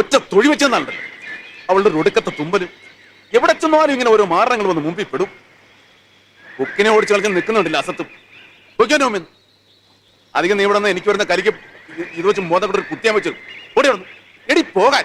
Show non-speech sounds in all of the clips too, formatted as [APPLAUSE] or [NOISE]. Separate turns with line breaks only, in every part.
ഒറ്റ തൊഴി വെച്ചെന്നുണ്ടല്ലോ അവളുടെ ഒടുക്കത്തെ തുമ്പൽ. എവിടെ ചെന്നാലും ഇങ്ങനെ ഓരോ മാരണങ്ങൾ വന്ന് മുമ്പിൽ പെടും. ബുക്കിനെ ഓടിച്ച് കളിച്ച് നിൽക്കുന്നുണ്ടല്ലോ അസത്തും? നോക്കിയാനോമെൻ അധികം നീ ഇവിടെ നിന്ന് എനിക്ക് വരുന്ന കരിക്ക് ഇത് വെച്ച് ഒരു കുത്തിയാൻ വെച്ചു ഓടി വന്നു എടി പോകാൻ.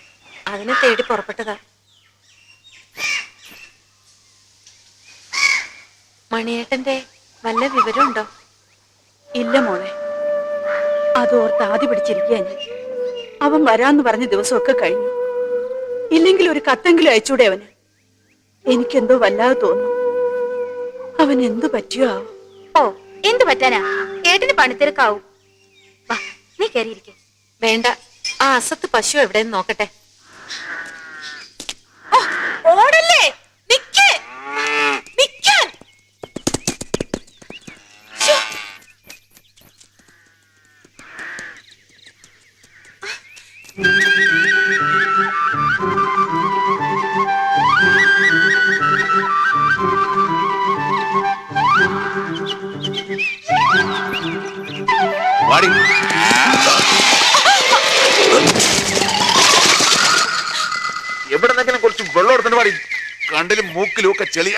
അതിനെ തേടി പുറപ്പെട്ടതാ. മണിയേട്ടന്റെ വല്ല വിവരമുണ്ടോ?
ഇല്ല മോളെ. അതോർത്ത് ആദ്യ പിടിച്ചിരിക്കുക ഞാൻ. അവൻ വരാന്ന് പറഞ്ഞ ദിവസമൊക്കെ കഴിഞ്ഞു. ഇല്ലെങ്കിൽ ഒരു കത്തെങ്കിലും അയച്ചൂടെ അവന്? എനിക്കെന്തോ വല്ലാതെ തോന്നുന്നു. അവൻ എന്തു പറ്റിയോ
ഓ എന്തു പറ്റാനാ? ഏട്ടന് പണിത്തിരക്കാവും. നീ കയറിയിരിക്കെ
വേണ്ട. ആ അസത്ത് പശു എവിടെയെന്ന് നോക്കട്ടെ.
ഓടല്ലേ? നിക്ക്. നിക്കാൻ.
വാടി. നിന്നെങ്കിലും കുറച്ച് വെള്ളം എടുത്തിട്ട് പാടി. കണ്ടിലും മൂക്കിലും ഒക്കെ ചെളി.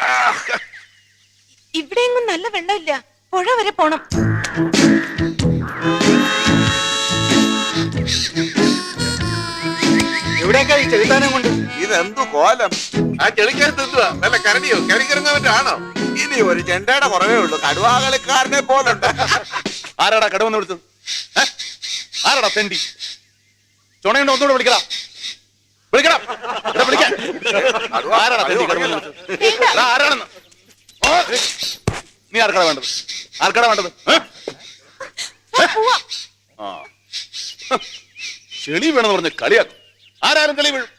ഇവിടെയെങ്ങും നല്ല വെള്ളമില്ല. പുഴ വരെ പോണം.
എവിടെയൊക്കെ ഈ കൊണ്ട്? ഇതെന്തു കോലം? ആ ചെളിക്കകത്ത് എന്തുവാ? നല്ല കരടിയോ? കരിക്കിറങ്ങാൻ ഇനി ഒരു ചെണ്ടയുടെ കുറവേ ഉള്ളൂ. കടുവാകളിക്കാരനെ പോലുണ്ട്.
ആരാടാ കടുവന്ന് വിളിച്ചത്? ആരാടാ തെണ്ടി? ചുണയുണ്ടോ ഒന്നുകൂടെ വിളിക്കടാ. വിളിക്കണം. ഇവിടെ വിളിക്കാൻ. ആരാണെന്ന്? ഓ, നീ ആർക്കടാ വേണ്ടത്? ആർക്കടാ വേണ്ടത്? ഏ? ആ. ചെളി വേണമെന്ന് പറഞ്ഞ് കളിയാക്കും. ആരാരും കളി വീഴും.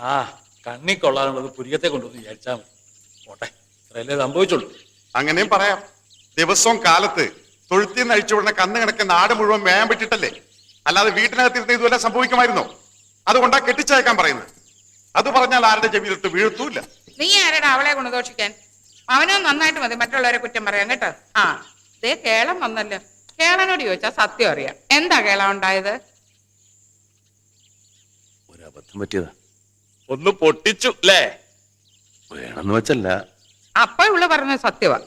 ആ കണ്ണി കൊള്ളാനുള്ളത് പുരികത്തെ കൊണ്ടുവന്ന് വിചാരിച്ചാൽ മതി. പോട്ടെ ഇത്രയല്ലേ സംഭവിച്ചുള്ളൂ.
അങ്ങനെയും പറയാം. ദിവസവും കാലത്ത് തൊഴുത്തിൽ നിന്ന് അഴിച്ചുവിടുന്ന കന്ന് കിടക്കുന്ന നാട് മുഴുവൻ വേഗം പറ്റിട്ടല്ലേ? അല്ലാതെ വീട്ടിനകത്തിരുന്ന് ഇതുവരെ സംഭവിക്കുമായിരുന്നോ? അതുകൊണ്ടാ കെട്ടിച്ചയക്കാൻ പറയുന്നത്. അത് പറഞ്ഞാൽ ആരുടെ ചെവിയിലിട്ട് വീഴ്ത്തൂല്ല.
നീ ആരടാ അവളെ ഗുണദോഷിക്കാൻ അവനും നന്നായിട്ട് മതി മറ്റുള്ളവരെ കുറ്റം പറയാൻ കേട്ടോ. ആ ദേ കേളം വന്നല്ലോ. കേളനോട് ചോദിച്ചാ സത്യം അറിയാം. എന്താ കേളം ഉണ്ടായത്?
ഒരബദ്ധം പറ്റിയതാ. ഒന്ന് പൊട്ടിച്ചു അല്ലേ വേണമെന്ന് വെച്ചല്ല.
അപ്പോഴുള്ള പറഞ്ഞ സത്യവാ.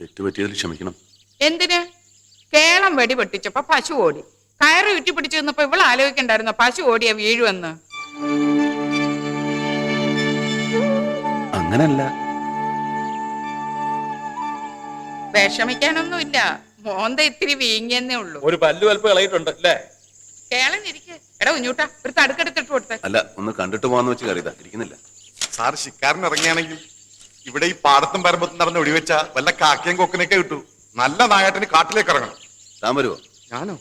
തെറ്റ് പറ്റിയതിൽ ക്ഷമിക്കണം.
എന്തിന്? കേളം വെടി പൊട്ടിച്ചപ്പോ പശു ഓടി. കയറ് ചുറ്റി പിടിച്ചു നിന്നപ്പോ ഇവൾ ആലോചിക്കണ്ടായിരുന്നു പശു ഓടിയ വീഴുവെന്ന്?
അങ്ങനല്ല.
വിഷമിക്കാനൊന്നുമില്ല. മോന്ത ഇത്തിരി വീങ്ങിയെന്നേ ഉള്ളൂ.
ഒരു പല്ലു വലപ്പ് കളയിട്ടുണ്ട് അല്ലേ
കേളൻ ഇരിക്കെ എടാ കുഞ്ഞൂട്ടാ ഒരു തടുക്കെടുത്തിട്ട് കൊടുത്തേ.
അല്ല ഒന്ന് കണ്ടിട്ട് പോവാന്ന് വെച്ച് കയറിയതാ ഇരിക്കുന്നില്ല.
സാർ ശിക്കാരൻ ഇറങ്ങിയാണെങ്കിൽ ഇവിടെ ഈ പാടത്തും പരമ്പത്തും നടന്ന് ഒടിവെച്ച വല്ല കാക്കയും കൊക്കിനൊക്കെ കിട്ടു. നല്ല നായാട്ടിന് കാട്ടിലേക്ക് ഇറങ്ങണം.
താൻ
ഞാനോ?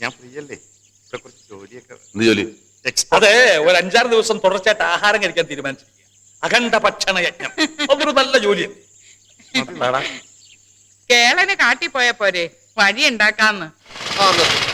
ഞാൻ ഫ്രീ അല്ലേ ഇവിടെ കുറച്ച് ജോലിയൊക്കെ
എന്ത് ജോലി?
എക്സ്പോ
അതെ ഒരു അഞ്ചാറ് ദിവസം തുടർച്ചയായിട്ട് ആഹാരം കഴിക്കാൻ തീരുമാനിച്ചിരിക്കുക അഖണ്ഡ ഭക്ഷണ യജ്ഞം. അതൊരു നല്ല ജോലിയാണ്.
കേളന് കാട്ടി പോയ പോരെ. വഴി ഉണ്ടാക്കാന്ന്
ആ നിർത്ത്.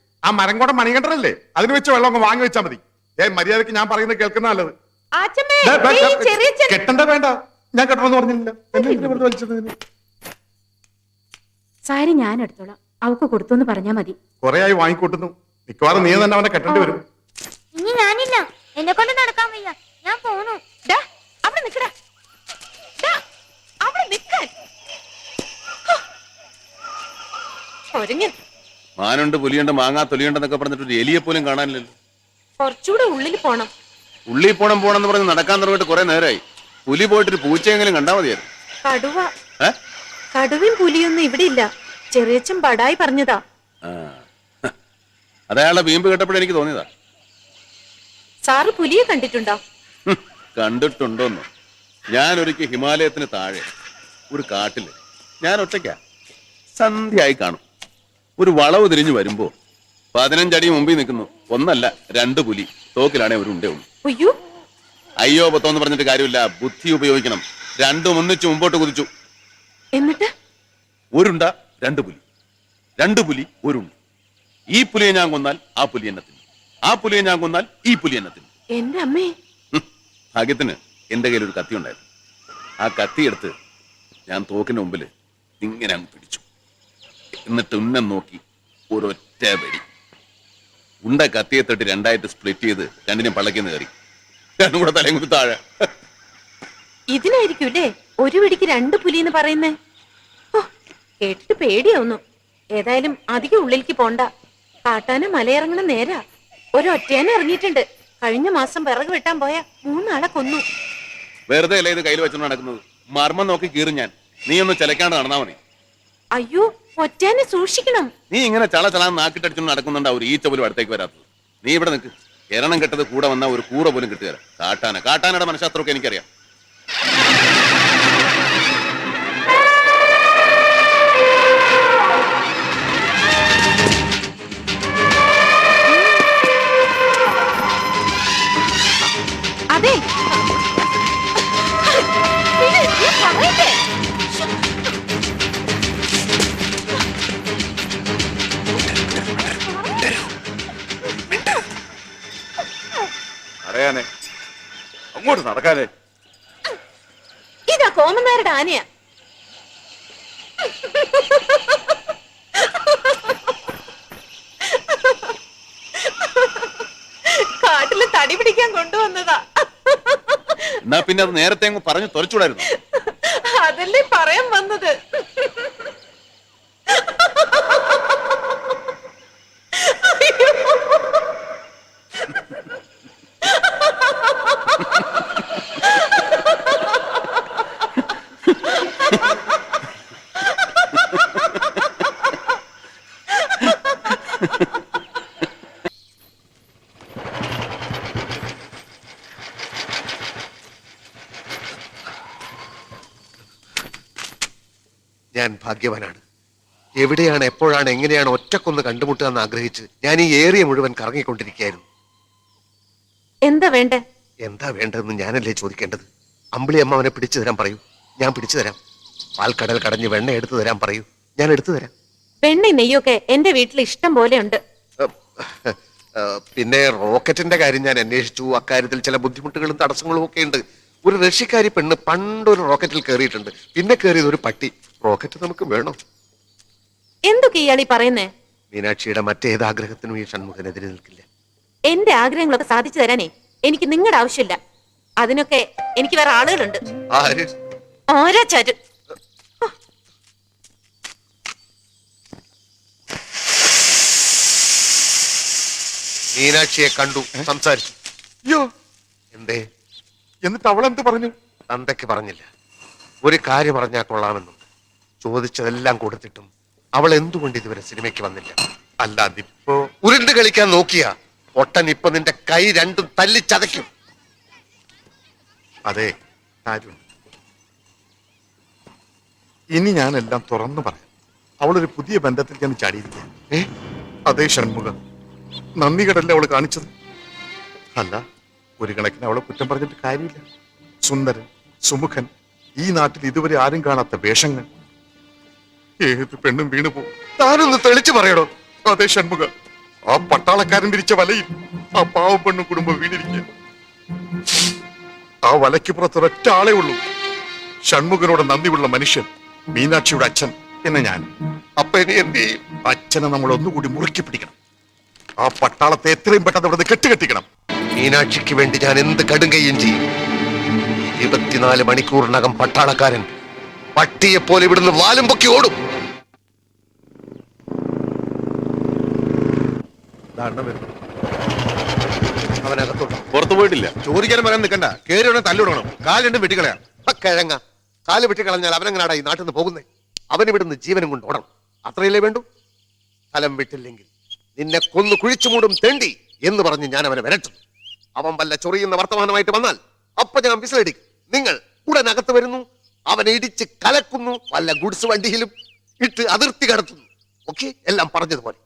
ആ മരം കൂടെ മണികണ്ഠനല്ലേ? അതിന് വെച്ച് വെള്ളം അങ്ങ് വാങ്ങി വെച്ചാൽ മതി. ഏ മര്യാദയ്ക്ക് ഞാൻ പറയുന്നത് കേൾക്കുന്ന നല്ലത്. കെട്ടണ്ട വേണ്ട. ഞാൻ കെട്ടണമെന്ന് പറഞ്ഞില്ല
സാരി ഞാൻ എടുത്തോളാം. അവക്ക് കൊടുത്തു എന്ന് പറഞ്ഞാ മതി.
കൊറേ ആയി വാങ്ങിക്കൂട്ടുന്നു. മിക്കവാറും നീ തന്നെ അവനെ കെട്ടേണ്ടി വരും.
ഇനി ഞാനില്ല. എന്നെ കൊണ്ട് നടക്കാൻ വയ്യ. ഞാൻ പോണു.
അവിടെ നിക്കടാ അവിടെ നിക്കാൻ ഒരുങ്ങൻ
മാനുണ്ട് പുലിയുണ്ട് മാങ്ങാ തൊലിയുണ്ടെന്നൊക്കെ പറഞ്ഞിട്ട് ഒരു എലിയെ പോലും കാണാനില്ലല്ലോ.
കുറച്ചുകൂടെ ഉള്ളിൽ പോണം.
ഉള്ളിൽ പോണം പോണെന്ന് പറഞ്ഞ് നടക്കാൻ തുടങ്ങിയിട്ട് കുറെ നേരമായി. പുലി പോയിട്ട് ഒരു പൂച്ചയെങ്കിലും കണ്ടാ മതിയായിരുന്നു.
കടുവ.
ഏ?
കടുവയും പുലിയൊന്നും ഇവിടെ ഇല്ല. ചെറിയച്ചൻ ബടായി പറഞ്ഞതാ.
ആ. അതയാളുടെ വീമ്പ് കേട്ടപ്പോഴേ എനിക്ക് തോന്നിയതാ.
സാറ് പുലിയെ കണ്ടിട്ടുണ്ടോ?
ഹും, കണ്ടിട്ടുണ്ടോന്ന്. ഞാൻ ഒരിക്കൽ ഹിമാലയത്തിന് താഴെ ഒരു കാട്ടിൽ ഞാൻ ഒറ്റയ്ക്കാ സന്ധ്യയായി കാണും. ഒരു വളവ് തിരിഞ്ഞു വരുമ്പോ പതിനഞ്ചടി മുമ്പിൽ നിൽക്കുന്നു. ഒന്നല്ല രണ്ട് പുലി. തോക്കിലാണെ ഒരു ഉണ്ടേ ഉള്ളൂ.
അയ്യോ.
അയ്യോ പത്തോന്ന് പറഞ്ഞിട്ട് കാര്യമില്ല. ബുദ്ധി ഉപയോഗിക്കണം. രണ്ടും ഒന്നിച്ചു മുമ്പോട്ട് കുതിച്ചു.
എന്നിട്ട്?
ഒരുണ്ട രണ്ട് പുലി. രണ്ട് പുലി ഒരുണ്ട് ഈ പുലിയെ ഞാൻ കൊന്നാൽ ആ പുലി എന്നെ തിന്നു. ആ പുലിയെ ഞാൻ കൊന്നാൽ ഈ പുലി എന്നെ തിന്നു.
എന്റെ അമ്മേ.
ഹും, ഭാഗ്യത്തിന് എന്റെ കയ്യിൽ ഒരു കത്തി ഉണ്ടായിരുന്നു. ആ കത്തി എടുത്ത് ഞാൻ തോക്കിന് മുമ്പിൽ ഇങ്ങനെ അങ്ങ് പിടിച്ചു. എന്നിട്ട് ഉന്നം നോക്കി. ഒരൊറ്റ വെടി ഉണ്ട കത്തിയെ തൊട്ട് രണ്ടായിട്ട് സ്പ്ലിറ്റ് ചെയ്ത് രണ്ടിനും പള്ളക്കിന്ന് കയറി. രണ്ടും കൂടെ തലയും കൂടി താഴെ.
ഇതിനായിരിക്കൂല്ലേ ഒരു പിടിക്ക് രണ്ട് പുലിന്ന് പറയുന്നേ. ഓ, കേട്ടിട്ട് പേടിയാവുന്നു. ഏതായാലും അധികം ഉള്ളിലേക്ക് പോണ്ട. കാട്ടാന മലയിറങ്ങണ നേരാ. ഒരു ഒറ്റയാന ഇറങ്ങിയിട്ടുണ്ട്. കഴിഞ്ഞ മാസം വിറക് വെട്ടാൻ പോയ മൂന്നാളെ കൊന്നു.
വെറുതെ അല്ലേ ഇത് കയ്യിൽ വെച്ചോണ്ട് നടക്കുന്നത്? മർമ്മം നോക്കി കീറും ഞാൻ. നീ ഒന്ന് ചിലക്കാണ്ട് നടന്നാ മതി.
അയ്യോ ഒറ്റയാനെ സൂക്ഷിക്കണം.
നീ ഇങ്ങനെ ചള ചള നാക്കിട്ടടിച്ചു നടക്കുന്നുണ്ടാവും ഒരു ഈച്ച പോലും അടുത്തേക്ക് വരാത്തത്. നീ ഇവിടെ നിൽക്ക് എരണം കെട്ടത് കൂടെ വന്ന ഒരു കൂറ പോലും കിട്ടുക കാട്ടാന. കാട്ടാനയുടെ മനഃശാസ്ത്രമൊക്കെ എനിക്കറിയാം.
അതെ
അറിയാനേ അങ്ങോട്ട് നടക്കാനേ.
ഇതാ കോമന്നാരുടെ ആനയാ. കാട്ടിൽ തടി പിടിക്കാൻ കൊണ്ടുവന്നതാ.
എന്നാ പിന്നെ അത് നേരത്തെ അങ്ങ് പറഞ്ഞു തുറച്ചുകൂടായിരുന്നു
അതല്ലേ പറയാൻ വന്നത്
ഞാൻ ഭാഗ്യവാനാണ്. എവിടെയാണ് എപ്പോഴാണ് എങ്ങനെയാണ് ഒറ്റക്കൊന്ന് കണ്ടുമുട്ടുക എന്ന് ആഗ്രഹിച്ച് ഞാൻ ഈ ഏറിയ മുഴുവൻ കറങ്ങിക്കൊണ്ടിരിക്കുകയായിരുന്നു.
എന്താ വേണ്ടേ?
എന്താ വേണ്ടതെന്ന് ഞാനല്ലേ ചോദിക്കേണ്ടത്? അമ്പിളി അമ്മ അവനെ പിടിച്ചു തരാൻ പറയൂ. ഞാൻ പിടിച്ചു തരാം. പാൽക്കടൽ കടഞ്ഞ് വെണ്ണ എടുത്തു തരാൻ പറയൂ. ഞാൻ എടുത്തു തരാം.
വെണ്ണ നെയ്യൊക്കെ എന്റെ വീട്ടിൽ ഇഷ്ടം പോലെ ഉണ്ട്.
പിന്നെ റോക്കറ്റിന്റെ കാര്യം ഞാൻ അന്വേഷിച്ചു. അക്കാര്യത്തിൽ ചില ബുദ്ധിമുട്ടുകളും തടസ്സങ്ങളും ഒക്കെ ഉണ്ട്. ഒരു റഷ്യക്കാരി പെണ്ണ് പണ്ടൊരു റോക്കറ്റിൽ കയറിയിട്ടുണ്ട്. പിന്നെ കയറിയത് ഒരു പട്ടി. റോക്കറ്റ് നമുക്ക് വേണം.
എന്തൊക്കെ ഇയാളീ പറയുന്നേ?
മീനാക്ഷിയുടെ മറ്റേത് ആഗ്രഹത്തിനും ഈ ഷൺമുഖനെതിരെ നിൽക്കില്ല.
എന്റെ ആഗ്രഹങ്ങളൊക്കെ സാധിച്ചു തരാനേ എനിക്ക് നിങ്ങളുടെ ആവശ്യമില്ല. അതിനൊക്കെ എനിക്ക് വേറെ ആളുകളുണ്ട്.
ആര്?
ആരാ ചാരു
മീനാക്ഷിയെ കണ്ടു സംസാരിച്ചു.
അയ്യോ.
എന്തേ?
എന്നിട്ട് അവൾ എന്ത് പറഞ്ഞു?
തന്തയ്ക്ക് പറഞ്ഞില്ല. ഒരു കാര്യം പറഞ്ഞാൽ കൊള്ളാമെന്നുണ്ട് ചോദിച്ചതെല്ലാം കൊടുത്തിട്ടും അവൾ എന്തുകൊണ്ട് ഇതുവരെ സിനിമയ്ക്ക് വന്നില്ല?
അല്ല അതിപ്പോ
ഉരുണ്ട് കളിക്കാൻ നോക്കിയ ഒട്ടൻ ഇപ്പൊ നിന്റെ കൈ രണ്ടും തല്ലിച്ചതയ്ക്കും
അതെ കാര്യം ഇനി ഞാനെല്ലാം തുറന്നു പറയാം. അവളൊരു പുതിയ ബന്ധത്തിൽ ഞാൻ ചാടിയിരിക്കുക.
ഏ?
അതേ ഷൺമുഖം. നന്ദി കടല്ലേ അവൾ കാണിച്ചത്? അല്ല. ഒരു കണക്കിന് അവളെ കുറ്റം പറഞ്ഞിട്ട് കാര്യമില്ല. സുന്ദരൻ സുമുഖൻ ഈ നാട്ടിൽ ഇതുവരെ ആരും കാണാത്ത വേഷങ്ങൾ. ഏത് പെണ്ണും വീണു പോകും
താനൊന്ന് തെളിച്ചു പറയണോ
അതെ ഷൺമുഖ. ആ പട്ടാളക്കാരൻ വിരിച്ച വലയിൽ ആ പാവ പെണ്ണും കുടുംബം വീണിരിക്കുക ആ വലയ്ക്ക് പുറത്ത് ഒരൊറ്റ ആളേ ഉള്ളൂ. ഷൺമുഖനോട് നന്ദിയുള്ള മനുഷ്യൻ മീനാക്ഷിയുടെ അച്ഛൻ എന്ന് ഞാൻ.
അപ്പൊ ഇനി
അച്ഛനെ നമ്മൾ ഒന്നുകൂടി മുറുക്കി പിടിക്കണം. ആ പട്ടാളത്തെ എത്രയും പെട്ടെന്ന് ഇവിടുന്ന് കെട്ടുകെട്ടിക്കണം
മീനാക്ഷിക്ക് വേണ്ടി ഞാൻ എന്ത് കടുങ്കയും ചെയ്യും? ഇരുപത്തിനാല് മണിക്കൂറിനകം പട്ടാളക്കാരൻ പട്ടിയെ പോലെ ഇവിടുന്ന് വാലും പൊക്കി ഓടും. അവനകത്തോട്ട്.
പുറത്തു പോയിട്ടില്ല.
ചോദിക്കാനും പറയാൻ നിൽക്കണ്ട. കേറി തല്ലിടണം കാൽ രണ്ടും വെട്ടിക്കളയാം. കിഴങ്ങ. കാൽ വെട്ടിക്കളഞ്ഞാൽ അവനെങ്ങനാടാ ഈ നാട്ടിൽ നിന്ന് പോകുന്നേ? അവൻ ഇവിടുന്ന് ജീവനും കൊണ്ട് ഓടണം. അത്രയല്ലേ വേണ്ടു? ഫലം വിട്ടില്ലെങ്കിൽ നിന്നെ കൊന്നു കുഴിച്ചു മൂടും തെണ്ടി എന്ന് പറഞ്ഞ് ഞാൻ അവനെ വരട്ടും. അവൻ വല്ല ചൊറിയുന്ന വർത്തമാനമായിട്ട് വന്നാൽ അപ്പൊ ഞാൻ വിസിലടിക്കും. നിങ്ങൾ ഉടൻ അകത്ത് വരുന്നു. അവനെ ഇടിച്ച് കലക്കുന്നു വല്ല ഗുഡ്സ് വണ്ടിയിലും ഇട്ട് അതിർത്തി കടത്തുന്നു. ഓക്കെ എല്ലാം പറഞ്ഞതുപോലെ.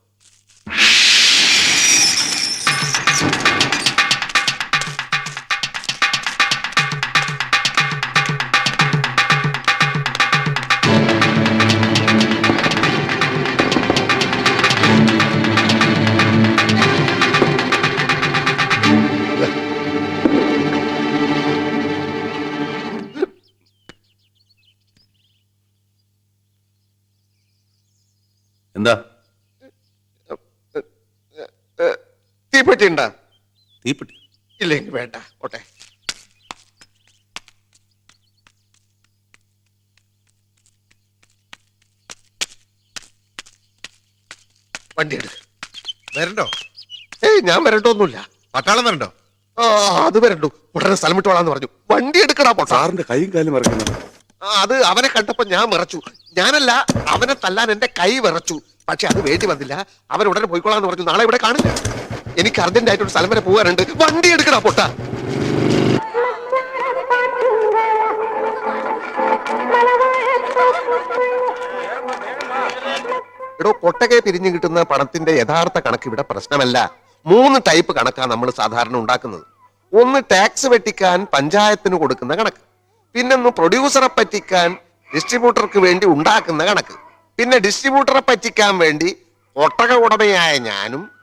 തീപ്പെട്ടി ഉണ്ടാ
തീപ്പെട്ടി.
ഇല്ലെങ്കിൽ വേണ്ട ഓട്ടെ വണ്ടി എടുക്ക്.
വരണ്ടോ?
ഏയ് ഞാൻ വരണ്ടോന്നുമില്ല.
പട്ടാളം വരണ്ടോ?
ആ അത് വരണ്ടു. ഉടനെ സ്ഥലം വിട്ടോളാന്ന് പറഞ്ഞു. വണ്ടി എടുക്കടാ പൊട്ടാ.
സാറിന്റെ കൈയും കാലും മറക്കുന്നത്
ആ, അത് അവനെ കണ്ടപ്പോ ഞാൻ വിറച്ചു. ഞാനല്ല അവനെ തല്ലാൻ എന്റെ കൈ വിറച്ചു. പക്ഷെ അത് വേണ്ടി വന്നില്ല. അവൻ ഉടനെ പോയിക്കോളാന്ന് പറഞ്ഞു. നാളെ ഇവിടെ കാണില്ല. എനിക്ക് അർജന്റ് ആയിട്ട് ഒരു സ്ഥലം വരെ പോകാനുണ്ട്. വണ്ടി എടുക്കടാ പൊട്ട. എടോ കൊട്ടകെ പിരിഞ്ഞു കിട്ടുന്ന പണത്തിന്റെ യഥാർത്ഥ കണക്ക് ഇവിടെ പ്രശ്നമല്ല. മൂന്ന് ടൈപ്പ് കണക്കാണ് നമ്മൾ സാധാരണ ഉണ്ടാക്കുന്നത്. ഒന്ന് ടാക്സ് വെട്ടിക്കാൻ പഞ്ചായത്തിന് കൊടുക്കുന്ന കണക്ക്. പിന്നൊന്ന് പ്രൊഡ്യൂസറെ പറ്റിക്കാൻ ഡിസ്ട്രിബ്യൂട്ടർക്ക് വേണ്ടി ഉണ്ടാക്കുന്ന കണക്ക്. പിന്നെ ഡിസ്ട്രിബ്യൂട്ടറെ പറ്റിക്കാൻ വേണ്ടി ഒട്ടക ഉടമയായ ഞാനും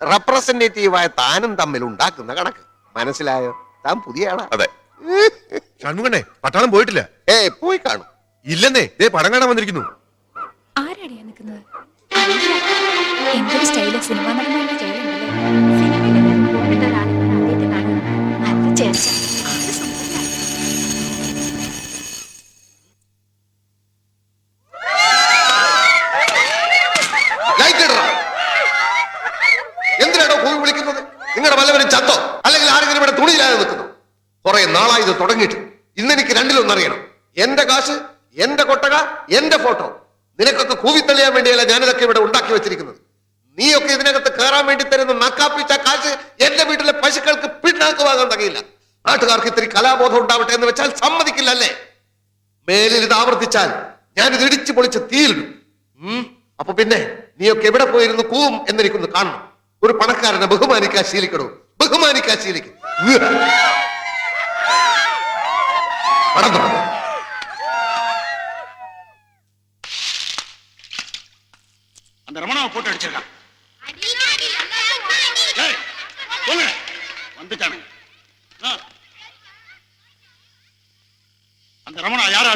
റെപ്രസെന്റേറ്റീവായ താനും തമ്മിൽ ഉണ്ടാക്കുന്ന കണക്ക്. മനസ്സിലായോ? താൻ പുതിയ ആളാ.
അതെ. [LAUGHS]
പട്ടാളം പോയിട്ടില്ല.
ഏ പോയി കാണും.
ഇല്ലെന്നേ ദേ പടം കാണാൻ വന്നിരിക്കുന്നു.
ആരാടിയാ നിൽക്കുന്നത് എന്തൊരു സ്റ്റൈൽ സിനിമ നടന്മാരുടെ സ്റ്റൈലുണ്ടല്ലേ
ഇത് ആവർത്തിച്ചാൽ ഞാൻ ഇത് ഇടിച്ചു പൊളിച്ച് തീയിലിടും ഉം. അപ്പൊ പിന്നെ നീയൊക്കെ എവിടെ പോയിരുന്നു കൂവും എന്നെനിക്കൊന്ന് കാണണം ഒരു പണക്കാരനെ ബഹുമാനിക്കാൻ ശീലിക്കണോ ബഹുമാനിക്കാൻ ശീലിക്കും പണം തുറന്നു
அந்த ரமணாவை போட்டு அடிச்சிருக்கான்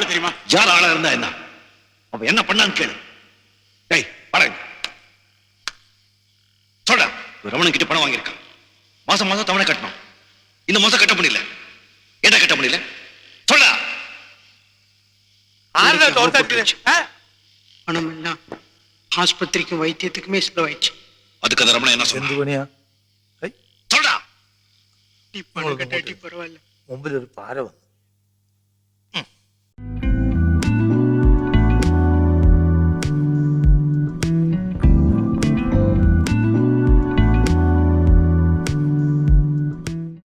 ஆளு தெரியுமா? யார் ஆளா இருந்தா என்ன? அப்ப என்ன பண்ணான்னு கேளு. சொல்ற ரமணன் கிட்ட பணம் வாங்கியிருக்கான். மாசம் மாசம் தவணை கட்டணும். இந்த மாசம் கட்ட முடியல. என்ன கட்ட முடியல? சொல்ல
பணம்
எல்லாம் ஆஸ்பத்திரிக்கும் வைத்தியத்துக்குமே செலவாயிடுச்சு.
அதுக்கு அந்த ரமணன் என்ன சொன்னா சொல்றா
பரவாயில்ல.
மும்பில் ஒரு